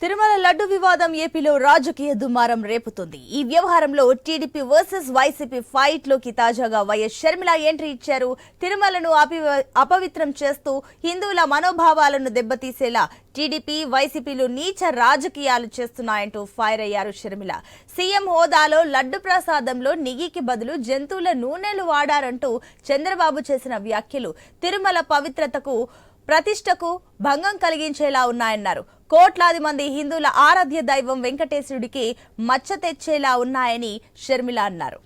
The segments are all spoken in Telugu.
తిరుమల లడ్డు వివాదం ఏపీలో రాజకీయ దుమారం రేపుతుంది. ఈ వ్యవహారంలో టీడీపీ వర్సెస్ వైసీపీ ఫైట్లోకి తాజాగా వైఎస్ షర్మిల ఎంట్రీ ఇచ్చారు. తిరుమలను అపి- అపవిత్రం చేస్తూ హిందువుల మనోభావాలను దెబ్బతీసేలా టీడీపీ వైసీపీలు నీచ రాజకీయాలు చేస్తున్నాయంటూ ఫైర్ అయ్యారు షర్మిల. సీఎం హోదాలో లడ్డు ప్రసాదంలో నిగికి బదులు జంతువుల నూనెలు వాడారంటూ చంద్రబాబు చేసిన వ్యాఖ్యలు తిరుమల పవిత్రతకు ప్రతిష్టకు భంగం కలిగించేలా ఉన్నాయన్నారు. కోట్లాది మంది హిందువుల ఆరాధ్య దైవం వెంకటేశ్వరుడికి మచ్చ తెచ్చేలా ఉన్నాయని షర్మిల అన్నారు.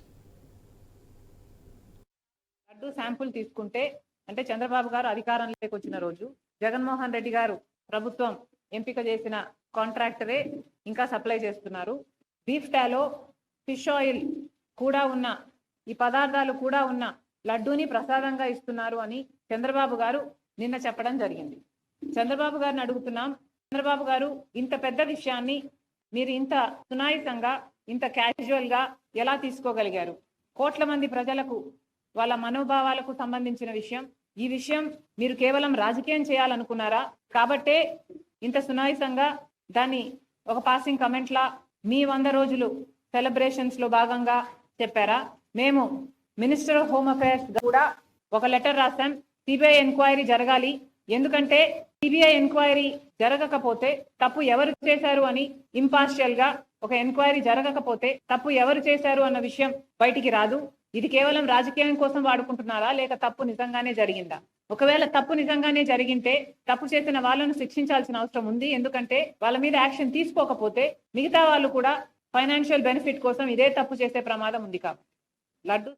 లడ్డు శాంపుల్ తీసుకుంటే అంటే చంద్రబాబు గారు అధికారంలోకి వచ్చిన రోజు జగన్మోహన్ రెడ్డి గారు ప్రభుత్వం ఎంపిక చేసిన కాంట్రాక్టరే ఇంకా సప్లై చేస్తున్నారు. బీఫ్ టాలో ఫిష్ ఆయిల్ కూడా ఉన్న ఈ పదార్థాలు కూడా ఉన్న లడ్డూని ప్రసాదంగా ఇస్తున్నారు అని చంద్రబాబు గారు నిన్న చెప్పడం జరిగింది. చంద్రబాబు గారిని అడుగుతున్నాం చంద్రబాబు గారు ఇంత పెద్ద విషయాన్ని మీరు ఇంత సునాయసంగా ఇంత క్యాజువల్గా ఎలా తీసుకోగలిగారు? కోట్ల మంది ప్రజలకు వాళ్ళ మనోభావాలకు సంబంధించిన విషయం. ఈ విషయం మీరు కేవలం రాజకీయం చేయాలనుకున్నారా? కాబట్టే ఇంత సునాయసంగా దాన్ని ఒక పాసింగ్ కమెంట్లా మీ వంద రోజులు సెలబ్రేషన్స్లో భాగంగా చెప్పారా? మేము మినిస్టర్ ఆఫ్ హోమ్ అఫైర్స్ కూడా ఒక లెటర్ రాశాం. సిబిఐ ఎంక్వైరీ జరగాలి. ఎందుకంటే సిబిఐ ఎంక్వైరీ జరగకపోతే తప్పు ఎవరు చేశారు అని ఇంపార్షియల్గా ఒక ఎంక్వైరీ జరగకపోతే తప్పు ఎవరు చేశారు అన్న విషయం బయటికి రాదు. ఇది కేవలం రాజకీయం కోసం వాడుకుంటున్నారా లేక తప్పు నిజంగానే జరిగిందా? ఒకవేళ తప్పు నిజంగానే జరిగింటే తప్పు చేసిన వాళ్ళను శిక్షించాల్సిన అవసరం ఉంది. ఎందుకంటే వాళ్ళ మీద యాక్షన్ తీసుకోకపోతే మిగతా వాళ్ళు కూడా ఫైనాన్షియల్ బెనిఫిట్ కోసం ఇదే తప్పు చేసే ప్రమాదం ఉంది కాబట్టి. లడ్డు